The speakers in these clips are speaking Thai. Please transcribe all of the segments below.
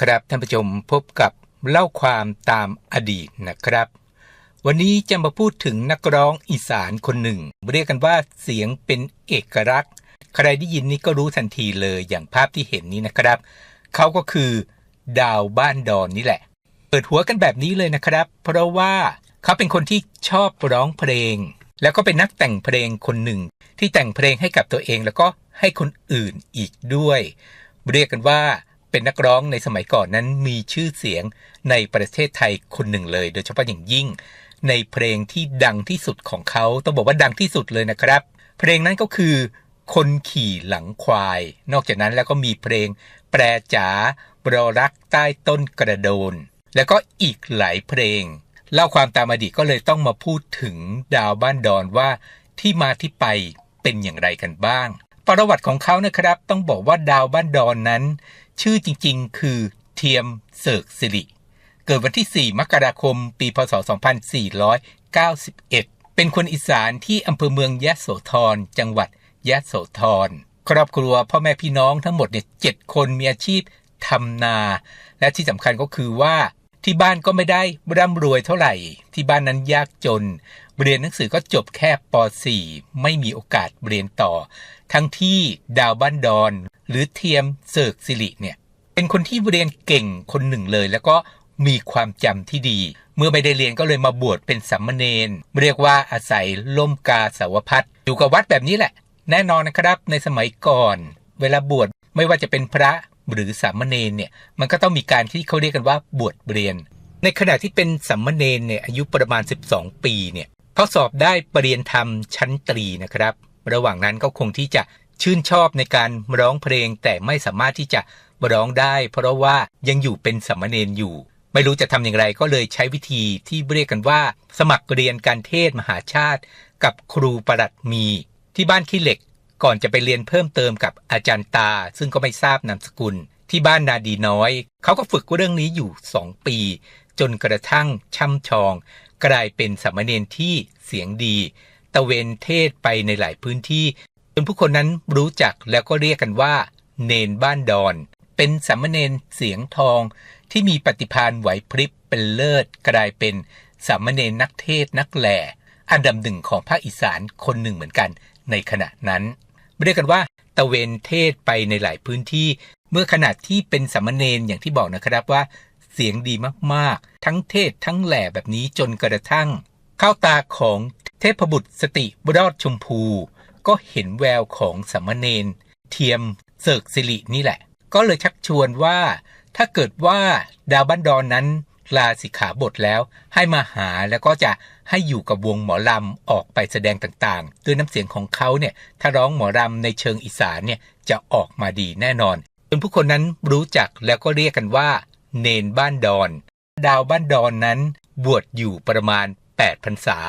ครับท่านผู้ชมพบกับเล่าความตามอดีตนะครับ วันนี้จะมาพูดถึงนักร้องอีสานคนหนึ่ง เรียกกันว่าเสียงเป็นเอกลักษณ์ ใครได้ยินนี้ก็รู้ทันทีเลยอย่างภาพที่เห็นนี้นะครับ เขาก็คือดาวบ้านดอนนี่แหละ เปิดหัวกันแบบนี้เลยนะครับ เพราะว่าเขาเป็นคนที่ชอบร้องเพลง แล้วก็เป็นนักแต่งเพลงคนหนึ่ง ที่แต่งเพลงให้กับตัวเองแล้วก็ให้คนอื่นอีกด้วย เรียกกันว่า เป็นนักร้องในสมัยก่อนนั้นมีชื่อเสียงในประเทศไทยคนหนึ่งเลย โดยเฉพาะอย่างยิ่ง ในเพลงที่ดังที่สุดของเขาต้องบอกว่าดังที่สุดเลยนะครับ เพลงนั้นก็คือ คนขี่หลังควาย นอกจากนั้นแล้วก็มีเพลง แปรจ๋าบรอรักใต้ต้นกระโดน แล้วก็อีกหลายเพลง เล่าความตามอดีตก็เลยต้องมาพูดถึงดาวบ้านดอนว่าที่มาที่ไปเป็นอย่างไรกันบ้าง ประวัติของเขานะครับต้องบอกว่าดาวบ้านดอนนั้น ชื่อจริงๆ คือเทียมเสิร์กสิริเกิดวันที่ 4 มกราคม ปี พศ 2491 เป็นคนอีสานที่อำเภอเมืองยะโสธร จังหวัดยะโสธร ครอบครัวพ่อแม่พี่น้องทั้งหมดเนี่ยเจ็ดคนมีอาชีพทำนา และที่สำคัญก็คือว่าที่บ้านก็ไม่ได้ร่ำรวยเท่าไหร่ ที่บ้านนั้นยากจน เรียนหนังสือก็จบแค่ป .4 ไม่มีโอกาสเรียนต่อ ทั้งที่ดาวบ้านดอน หรือเทียมเสิร์กสิริเนี่ยเป็นคนที่เรียนเก่งคนหนึ่งเลย แล้วก็มีความจำที่ดี เมื่อไม่ได้เรียนก็เลยมาบวชเป็นสัมมเนนเรียกว่าอาศัยล่มกาสาวพัดอยู่กับวัดแบบนี้แหละ แน่นอนนะครับในสมัยก่อน เวลาบวชไม่ว่าจะเป็นพระหรือสามเณรเนี่ยมันก็ต้องมีการที่เขาเรียกกันว่าบวชเรียน ในขณะที่เป็นสามเณรเนี่ยอายุประมาณ 12 ปีเนี่ยเขาสอบได้ปรริญญาธรรมชั้นตรีนะครับ ระหว่างนั้นก็คงที่จะ ชื่นชอบในการร้องเพลงแต่ไม่สามารถที่จะร้องได้ เพราะว่ายังอยู่เป็นสามเณรอยู่ ไม่รู้จะทำอย่างไรก็เลยใช้วิธีที่เรียกกันว่า สมัครเรียนการเทศมหาชาติ กับครูประหลัดมี ที่บ้านขี้เหล็กก่อนจะไปเรียนเพิ่มเติมกับอาจารย์ตา ซึ่งก็ไม่ทราบนามสกุล ที่บ้านนาดีน้อย เขาก็ฝึกเรื่องนี้อยู่สองปี จนกระทั่งช่ำชอง กลายเป็นสามเณรที่เสียงดี ตะเวนเทศไปในหลายพื้นที่ นผู้คนนั้นรู้จักแล้วก็เรียกกันว่า เนนบ้านดอน เป็นสามเณรเสียงทอง ที่มีปฏิภาณไหวพริบเป็นเลิศกลายเป็นสามเณรนักเทศนักแหล่อันดับหนึ่งของภาคอีสานคนหนึ่งเหมือนกันในขณะนั้นเรียกกันว่าตะเวนเทศไปในหลายพื้นที่ เมื่อขนาดที่เป็นสามเณรอย่างที่บอกนะครับว่า เสียงดีมากๆ ทั้งเทศทั้งแหล่แบบนี้จนกระทั่ง เข้าตาของเทพบุตรสติบรอดชมพู ก็เห็นแววของสามเณรเทียมเสิร์กสิรินี่แหละ ก็เลยชักชวนว่า ถ้าเกิดว่าดาวบ้านดอนนั้นลาสิกขาบทแล้วให้มาหาแล้วก็จะให้อยู่กับวงหมอลำออกไปแสดงต่างๆ ด้วยน้ำเสียงของเขาเนี่ยถ้าร้องหมอลำในเชิงอีสานเนี่ยจะออกมาดีแน่นอนจนผู้คนนั้นรู้จักแล้วก็เรียกกันว่า เนนบ้านดอน ดาวบ้านดอนนั้นบวชอยู่ประมาณ8พรรษา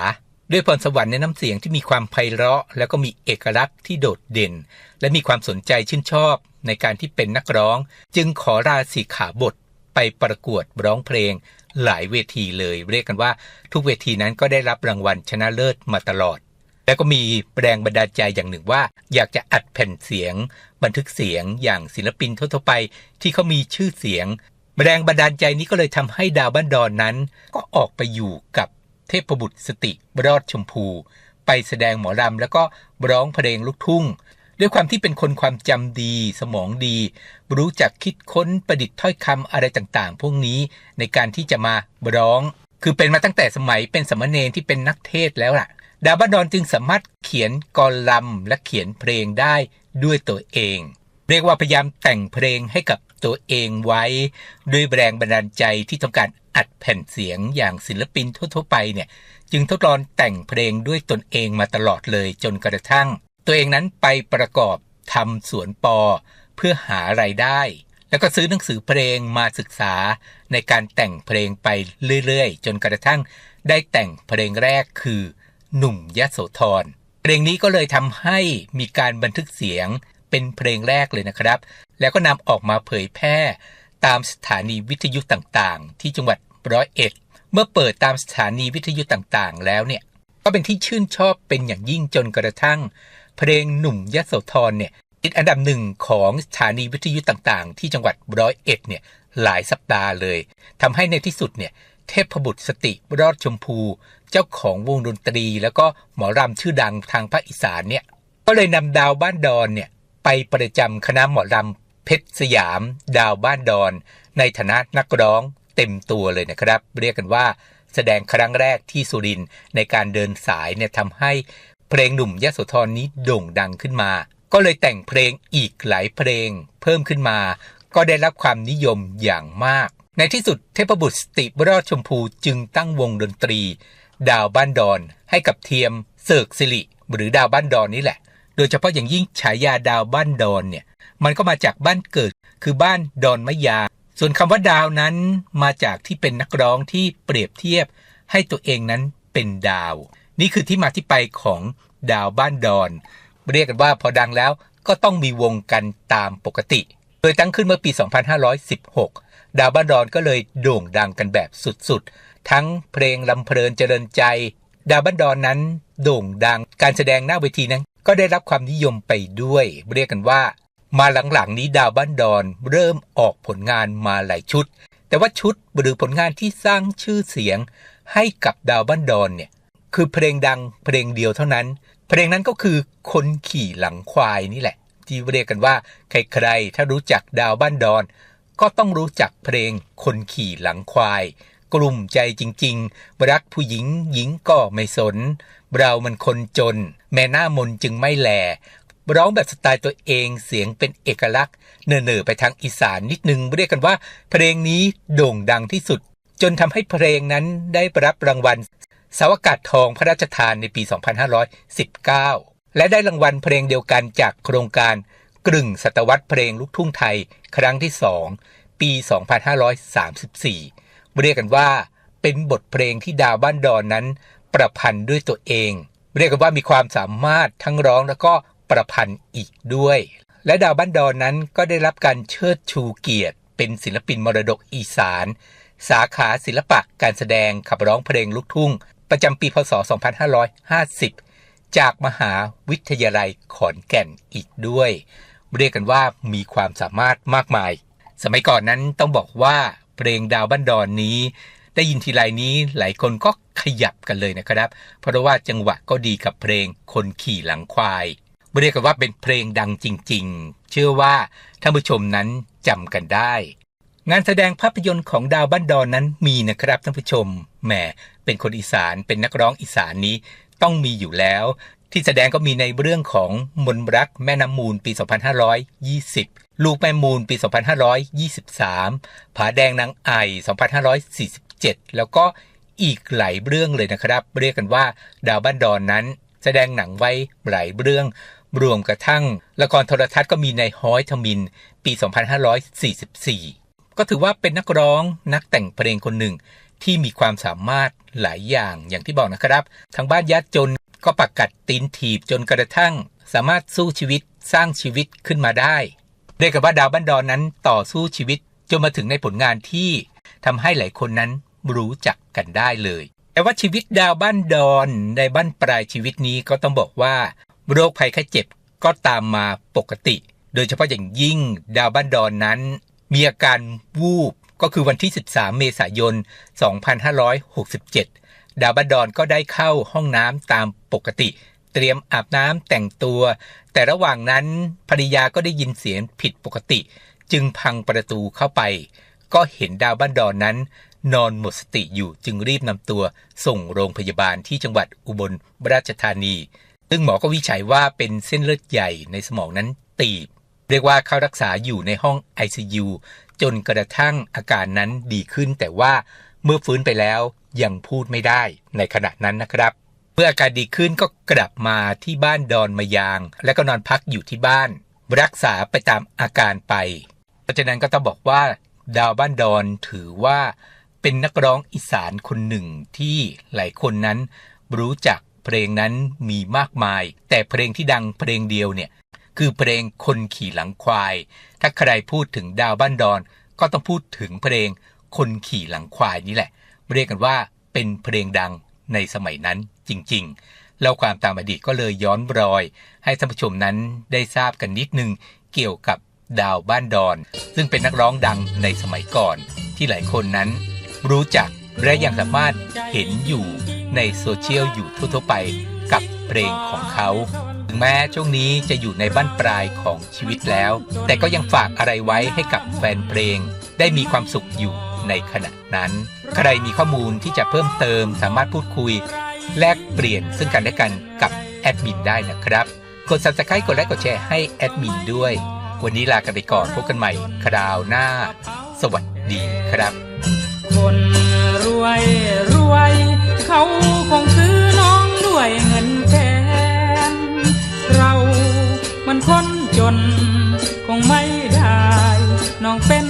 ด้วยพรสวรรค์ในน้ำเสียงที่มีความไพเราะ แล้วก็มีเอกลักษณ์ที่โดดเด่น และมีความสนใจชื่นชอบในการที่เป็นนักร้อง จึงขอราสิกขาบทไปประกวดร้องเพลงหลายเวทีเลย เรียกกันว่าทุกเวทีนั้นก็ได้รับรางวัลชนะเลิศมาตลอด แล้วก็มีแรงบันดาลใจอย่างหนึ่งว่า อยากจะอัดแผ่นเสียง บันทึกเสียงอย่างศิลปินทั่วไป ที่เขามีชื่อเสียง แรงบันดาลใจนี้ก็เลยทำให้ดาวบ้านดอนนั้น ก็ออกไปอยู่กับ เทพบุตรสติรอดชมพู ไปแสดงหมอลำแล้วก็ร้องเพลงลูกทุ่ง ด้วยความที่เป็นคนความจำดี สมองดี รู้จักคิดค้นประดิษฐ์ถ้อยคำอะไรต่างๆ พวกนี้ในการที่จะมาร้อง คือเป็นมาตั้งแต่สมัยเป็นสมณเณรที่เป็นนักเทศแล้วล่ะ ดาวบ้านดอนจึงสามารถเขียนกรลำและเขียนเพลงได้ด้วยตัวเอง เรียกว่าพยายามแต่งเพลงให้กับตัวเองไว้ ด้วยแรงบันดาลใจที่ต้องการ อัดแผ่นเสียงอย่างศิลปินทั่วๆไปเนี่ยจึงทดลองแต่งเพลงด้วยตนเองมาตลอดเลยจนกระทั่ง ตัวเองนั้นไปประกอบทำสวนปอ เพื่อหาไรายได้ แล้วก็ซื้อหนังสือเพลงมาศึกษาในการแต่งเพลงไปเรื่อยๆ จนกระทั่งได้แต่งเพลงแรกคือหนุ่มยโสธรเพลงนี้ก็เลยทำให้มีการบันทึกเสียงเป็นเพลงแรกเลยนะครับ แล้วก็นำออกมาเผยแพร่ตามสถานีวิทยุต่างๆ ที่จังหวัด ร้อยเอ็ดเมื่อเปิดตามสถานีวิทยุต่างๆ แล้วเนี่ย ก็เป็นที่ชื่นชอบเป็นอย่างยิ่งจนกระทั่ง เพลงหนุ่มยโสธรเนี่ยติดอันดับหนึ่งของสถานีวิทยุต่างๆ ที่จังหวัดร้อยเอ็ดเนี่ยหลายสัปดาห์เลยทำให้ในที่สุดเนี่ยเทพบุตรสติรอดชมพู เจ้าของวงดนตรี แล้วก็หมอรำชื่อดังทางภาคอีสานเนี่ยก็เลยนำดาวบ้านดอนเนี่ยไปประจำคณะหมอรำเพชรสยาม ดาวบ้านดอน ในฐานะนักร้อง เต็มตัวเลยนะครับ เรียกกันว่าแสดงครั้งแรกที่สุรินทในการเดินสายเนี่ยทำให้เพลงหนุ่มยโสธรนี้โด่งดังขึ้นมา ก็เลยแต่งเพลงอีกหลายเพลง เพิ่มขึ้นมา ก็ได้รับความนิยมอย่างมาก ในที่สุดเทพบุตรสติบรอดชมพูจึงตั้งวงดนตรี ดาวบ้านดอนให้กับเทียมเสกสิริหรือดาวบ้านดอนนี่แหละ โดยเฉพาะอย่างยิ่งฉายาดาวบ้านดอนเนี่ยมันก็มาจากบ้านเกิดคือบ้านดอนมะยา ส่วนคำว่าดาวนั้นมาจากที่เป็นนักร้องที่เปรียบเทียบให้ตัวเองนั้นเป็นดาว นี่คือที่มาที่ไปของดาวบ้านดอน เรียกกันว่าพอดังแล้วก็ต้องมีวงกันตามปกติ โดยตั้งขึ้นเมื่อปี 2516 ดาวบ้านดอนก็เลยโด่งดังกันแบบสุดๆ ทั้งเพลงลำเพลินเจริญใจ ดาวบ้านดอนนั้นโด่งดัง การแสดงหน้าเวทีนั้น ก็ได้รับความนิยมไปด้วย เรียกกันว่า มาหลังๆนี้ดาวบ้านดอนเริ่มออกผลงานมาหลายชุด แต่ว่าชุดหรือผลงานที่สร้างชื่อเสียงให้กับดาวบ้านดอนเนี่ยคือเพลงดังเพลงเดียวเท่านั้น เพลงนั้นก็คือคนขี่หลังควายนี่แหละ ที่เรียกกันว่าใครๆถ้ารู้จักดาวบ้านดอน ก็ต้องรู้จักเพลงคนขี่หลังควาย กลุ่มใจจริงๆ รักผู้หญิงหญิงก็ไม่สน เรามันคนจน แม่หน้ามนจึงไม่แล ร้องแบบสไตล์ตัวเองเสียงเป็นเอกลักษณ์เน่อๆไปทางอีสานนิดนึงเรียกกันว่า เพลงนี้โด่งดังที่สุด จนทำให้เพลงนั้นได้รับรางวัลสาวกาศทองพระราชทานในปี 2519 และได้รางวัลเพลงเดียวกันจากโครงการกลึงศตวรรษเพลงลูกทุ่งไทย ครั้งที่2ปี 2534 เรียกกันว่าเป็นบทเพลงที่ดาวบ้านดอนนั้น ประพันธ์ด้วยตัวเอง เรียกกันว่ามีความสามารถทั้งร้องแล้วก็ ประพันธ์อีกด้วย และดาวบ้านดอนนั้นก็ได้รับการเชิดชูเกียรติ เป็นศิลปินมรดกอีสาน สาขาศิลปะการแสดงขับร้องเพลงลูกทุ่ง ประจำปีพศ 2550 จากมหาวิทยาลัยขอนแก่นอีกด้วย เรียกกันว่ามีความสามารถมากมาย สมัยก่อนนั้นต้องบอกว่าเพลงดาวบ้านดอนนี้ได้ยินทีไรนี้หลายคนก็ขยับกันเลยนะครับ เพราะว่าจังหวะก็ดีกับเพลงคนขี่หลังควาย เรียกกันว่าเป็นเพลงดังจริง ๆ เชื่อว่าท่านผู้ชมนั้นจำกันได้ งานแสดงภาพยนตร์ของดาวบ้านดอนนั้นมีนะครับท่านผู้ชมแหมเป็นคนอีสานเป็นนักร้องอีสานนี้ต้องมีอยู่แล้ว ที่แสดงก็มีในเรื่องของมนรักแม่น้ำมูลปี 2520 ลูกแม่มูลปี 2523 ผาแดงนางไอ 2547 แล้วก็อีกหลายเรื่องเลยนะครับ เรียกกันว่าดาวบ้านดอนนั้น แสดงหนังไว้หลายเรื่อง รวมกระทั่ง ละครโทรทัศน์ก็มีในฮ้อยทมิน ปี 2544 ก็ถือว่าเป็นนักร้องนักแต่งเพลงคนหนึ่ง ที่มีความสามารถหลายอย่างอย่างที่บอกนะครับ ทางบ้านยัดจนก็ปักกัดตีนถีบจนกระทั่ง สามารถสู้ชีวิตสร้างชีวิตขึ้นมาได้เรียกว่าดาวบ้านดอนนั้นต่อสู้ชีวิตจนมาถึงในผลงานที่ทำให้หลายคนนั้นรู้จักกันได้เลยแต่ว่าชีวิตดาวบ้านดอนในบ้านปลายชีวิตนี้ก็ต้องบอกว่า โรคภัยไข้เจ็บก็ตามมาปกติ โดยเฉพาะอย่างยิ่งดาวบ้านดอนนั้น มีอาการวูบก็คือวันที่ 13 เมษายน 2567 ดาวบ้านดอนก็ได้เข้าห้องน้ำตามปกติ เตรียมอาบน้ำแต่งตัว แต่ระหว่างนั้นภรรยาก็ได้ยินเสียงผิดปกติ จึงพังประตูเข้าไป ก็เห็นดาวบ้านดอนนั้นนอนหมดสติอยู่จึงรีบนำตัวส่งโรงพยาบาลที่จังหวัดอุบลราชธานี ซึ่งหมอก็วิจัยว่าเป็นเส้นเลือดใหญ่ในสมองนั้นตีบ เรียกว่าเข้ารักษาอยู่ในห้อง ICU จนกระทั่งอาการนั้นดีขึ้น แต่ว่าเมื่อฟื้นไปแล้วยังพูดไม่ได้ในขณะนั้นนะครับ เมื่ออาการดีขึ้นก็กลับมาที่บ้านดอนมายาง และก็นอนพักอยู่ที่บ้าน รักษาไปตามอาการไป เพราะฉะนั้นก็ต้องบอกว่า ดาวบ้านดอนถือว่าเป็นนักร้องอีสานคนหนึ่งที่หลายคนนั้นรู้จัก เพลงนั้นมีมากมาย แต่เพลงที่ดังเพลงเดียวเนี่ยคือเพลงคนขี่หลังควาย ถ้าใครพูดถึงดาวบ้านดอน ก็ต้องพูดถึงเพลงคนขี่หลังควายนี่แหละ เรียกกันว่าเป็นเพลงดังในสมัยนั้นจริงๆแล้วความตามอดีตก็เลยย้อนรอย ให้ท่านผู้ชมนั้นได้ทราบกันนิดนึงเกี่ยวกับดาวบ้านดอน ซึ่งเป็นนักร้องดังในสมัยก่อน ที่หลายคนนั้นรู้จักและยังสามารถเห็นอยู่ ในโซเชียลอยู่ทั่วๆไปกับเพลงของเขาถึงแม้ช่วงนี้จะอยู่ในบ้านปลายของชีวิตแล้ว แต่ก็ยังฝากอะไรไว้ให้กับแฟนเพลง ได้มีความสุขอยู่ในขณะนั้น ใครมีข้อมูลที่จะเพิ่มเติมสามารถพูดคุย แลกเปลี่ยนซึ่งกันและกันกับแอดมินได้นะครับ กด subscribe กดไลค์กดแชร์ให้แอดมินด้วย วันนี้ลากันไปก่อนพบกันใหม่คราวหน้า สวัสดีครับ คนรวยรวย เขาคงซื้อน้องด้วยเงินแพงเรามันคนจน คงไม่ได้ น้องเป็น